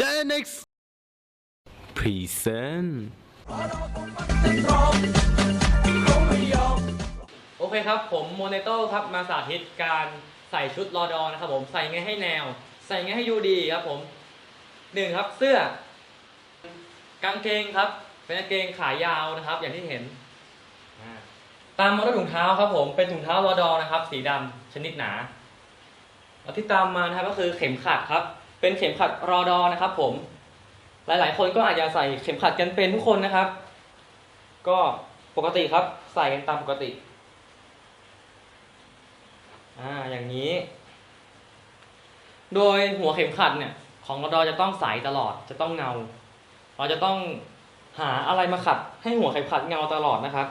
Genix Present โอเคครับ ผมโมเนโต้ครับ มาสาธิตการใส่ชุดรอดอนะครับผมใส่ไงให้แนว ใส่ไงให้ดูดีครับผมหนึ่งครับเสื้อกางเกงครับ เป็นกางเกงขายาวนะครับ อย่างที่เห็น ตามมาด้วยถุงเท้าครับผมเป็นถุงเท้ารอดอนะครับ สีดำชนิดหนาแล้วที่ตามมานะครับก็คือเข็มขัดครับ เป็นเข็มขัดรอดอนะครับผม หลาย ๆ คนก็อาจจะใส่เข็มขัดกันเป็นทุกคนนะครับ ก็ปกติครับ ใส่กันตามปกติ อ่า อย่างนี้ โดยหัวเข็มขัดเนี่ย ของรอดอจะต้องใสตลอด จะต้องเงา เราจะต้องหาอะไรมาขัด ให้หัวเข็มขัดเงาตลอดนะครับ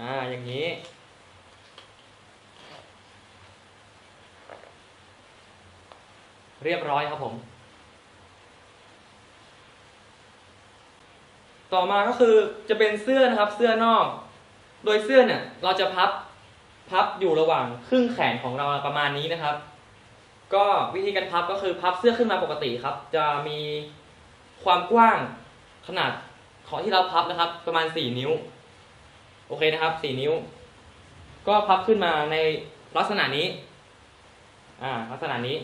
อ่า อย่างนี้ เรียบร้อยครับผม ต่อมาก็คือจะเป็นเสื้อนะครับเสื้อนอก โดยเสื้อเนี่ยเราจะพับพับอยู่ระหว่างครึ่งแขนของเราประมาณนี้นะครับ ก็วิธีการพับก็คือพับเสื้อขึ้นมาปกติครับ จะมีความกว้างขนาดของที่เราพับนะครับ ประมาณ 4 นิ้ว โอเคนะครับ 4 นิ้ว ก็พับขึ้นมาในลักษณะนี้ อ่า ลักษณะนี้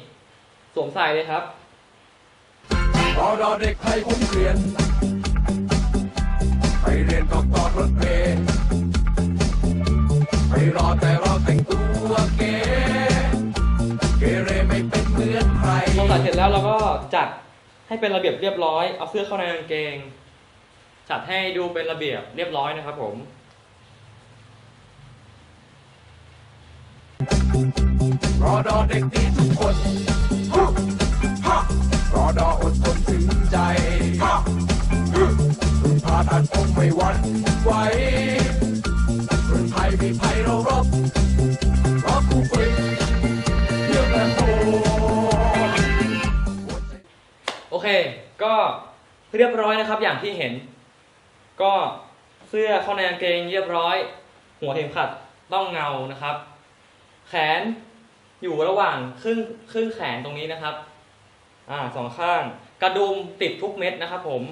สวมใส่เลยครับรอดอเด็กไทยผมเรียน ไปเรียนก็ตอดรถเมล์ไปรอแต่เราแต่งตัวเก๋เกเรไม่เป็นเหมือนใครพอตัดเสร็จแล้วเราก็จัดให้เป็นระเบียบเรียบร้อย เอาเสื้อเข้าในกางเกง จัดให้ดูเป็นระเบียบเรียบร้อยนะครับผมรอดอเด็กดีทุกคนานคงไม่หวั่นไหวพึ่งภัยมีภัยเรารบรอครูฝึกเยี่ยมและโโอเค ก็เรียบร้อยนะครับ อย่างที่เห็น ก็เสื้อเข้าในกางเกงเรียบร้อย หัวเข็มขัดต้องเงานะครับ แขนอยู่ระหว่างครึ่งครึ่งแขนตรงนี้นะครับ อ่าสองข้าง กระดุมติดทุกเม็ดนะครับผม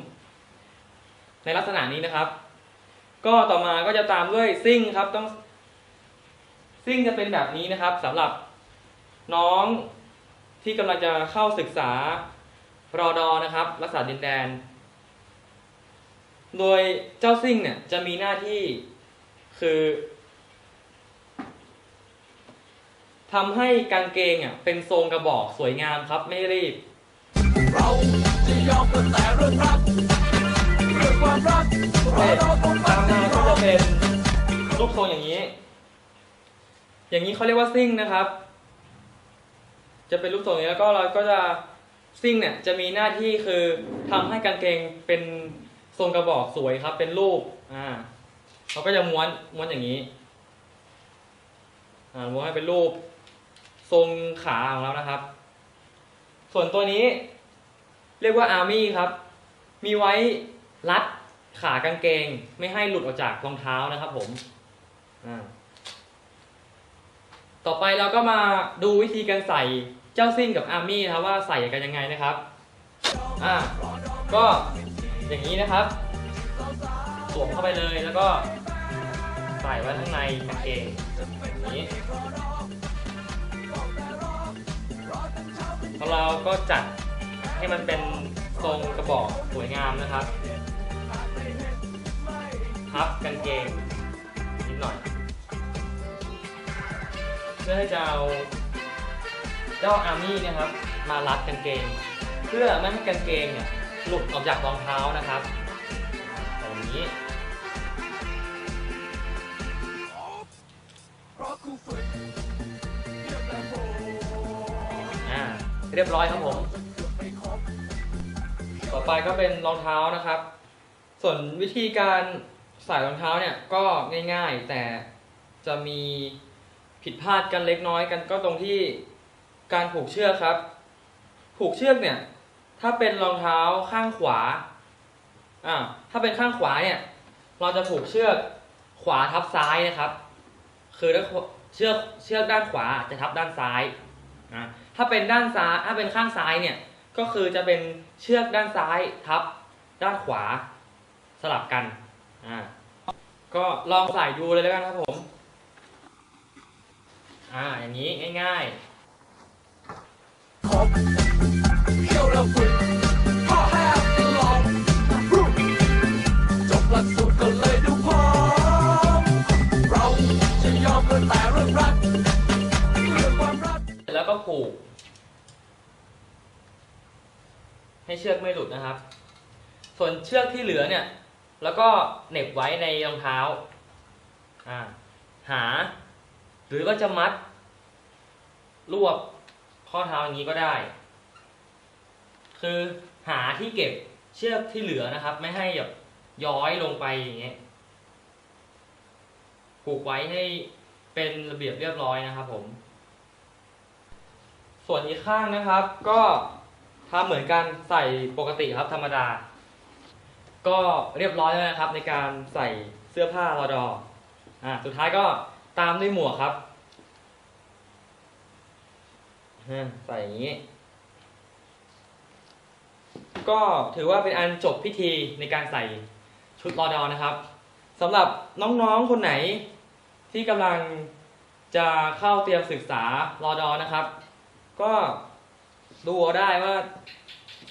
ในลักษณะนี้นะครับ ก็ต่อมาก็จะตามด้วยซิ่งครับต้องซิ่งจะเป็นแบบนี้นะครับสำหรับน้องที่กำลังจะเข้าศึกษารอดอนะครับ รักษาดินแดน โดยเจ้าซิ่งเนี่ยจะมีหน้าที่คือทำให้กางเกงอะเป็นทรงกระบอกสวยงามครับไม่รีบ เราจะยอมแต่เรื่องรัก ความรักโอเคเราต้องตามมาก็จะเป็นรูปทรงอย่างนี้ อย่างนี้เขาเรียกว่าซิ่งนะครับ จะเป็นรูปทรงอย่างนี้แล้วก็เราก็จะซิ่งเนี่ยจะมีหน้าที่คือทำให้กางเกงเป็นทรงกระบอกสวยครับ เป็นรูปอ่าเราก็จะม้วนม้วนอย่างนี้อ่าม้วนให้เป็นรูปทรงขาของเรานะครับ ส่วนตัวนี้เรียกว่าอาร์มี่ครับ มีไว้ รัดขากางเกงไม่ให้หลุดออกจากรองเท้านะครับผมอ่าต่อไปเราก็มาดูวิธีการใส่เจ้าซิ่งกับอาร์มี่นะครับว่าใส่กันยังไงนะครับอ่าก็อย่างนี้นะครับสวมเข้าไปเลยแล้วก็ใส่ไว้ข้างในกางเกงอย่างนี้แล้วเราก็จัดให้มันเป็นทรงกระบอกสวยงามนะครับ พับกางเกงนิดหน่อย เพื่อให้จะเอาเจ้าอาร์มี่นะครับ มารัดกางเกง เพื่อไม่ให้กางเกงเนี่ยหลุดออกจากรองเท้านะครับแบบนี้อ่าเรียบร้อยครับผม ต่อไปก็เป็นรองเท้านะครับ ส่วนวิธีการ ใส่รองเท้าเนี่ยก็ง่ายๆ แต่จะมีผิดพลาดกันเล็กน้อยกันก็ตรงที่การผูกเชือกครับ ผูกเชือกเนี่ยถ้าเป็นรองเท้าข้างขวาอ่าถ้าเป็นข้างขวาเนี่ยเราจะผูกเชือกขวาทับซ้ายนะครับ คือถ้าเชือกเชือกด้านขวาจะทับด้านซ้ายอ่าถ้าเป็นด้านซ้ายถ้าเป็นข้างซ้ายเนี่ยก็คือจะเป็นเชือกด้านซ้ายทับด้านขวาสลับกัน อ่าก็ลองใส่ดูเลยแล้วกันครับผม อ่าอย่างนี้ง่ายๆเที่ยวแล้วฝึกพ่อแห้ลองจบหลักสูตรก็เลยดูพร้อมเราจะยอมกันแต่เรื่องรักเรื่องความรักแล้วก็ผูก ให้เชือกไม่หลุดนะครับ ส่วนเชือกที่เหลือเนี่ย แล้วก็เหน็บไว้ในรองเท้าอ่าหา หรือว่าจะมัด รวบข้อเท้าอย่างนี้ก็ได้ คือหาที่เก็บเชือกที่เหลือนะครับ ไม่ให้แบบย้อยลงไปอย่างเงี้ยผูกไว้ให้เป็นระเบียบเรียบร้อยนะครับผม ส่วนอีกข้างนะครับ ก็ทำเหมือนกันใส่ปกติครับธรรมดา ก็เรียบร้อยแล้วนะครับในการใส่เสื้อผ้ารอดออ่าสุดท้ายก็ตามด้วยหมวกครับใส่อย่างนี้ ก็ถือว่าเป็นอันจบพิธีในการใส่ชุดรอดอนะครับสำหรับน้องๆคนไหนที่กำลังจะเข้าเตรียมศึกษารอดอนะครับ ก็ดูเอาได้ว่า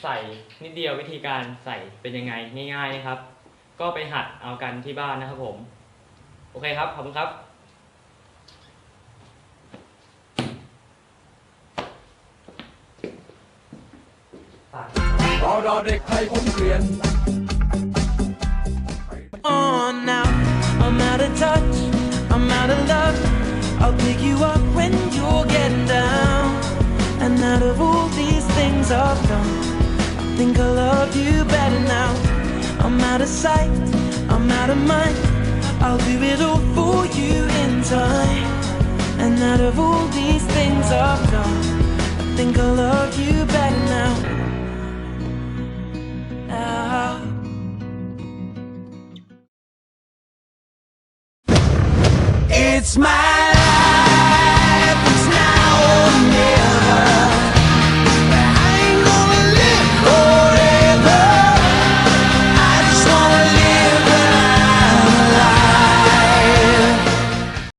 ใส่นิดเดียววิธีการใส่เป็นยังไงง่าย ๆนะครับ ก็ไปหัดเอากันที่บ้านนะครับผม โอเคครับขอบคุณครับรอดอเด็กไทยผมเกลียน on now. I'm out of touch, I'm out of love. I'll pick you up when think I love you better now. I'm out of sight, I'm out of mind. I'll do it all for you in time. And out of all these things I've done, I think I love you better now. Now. It's my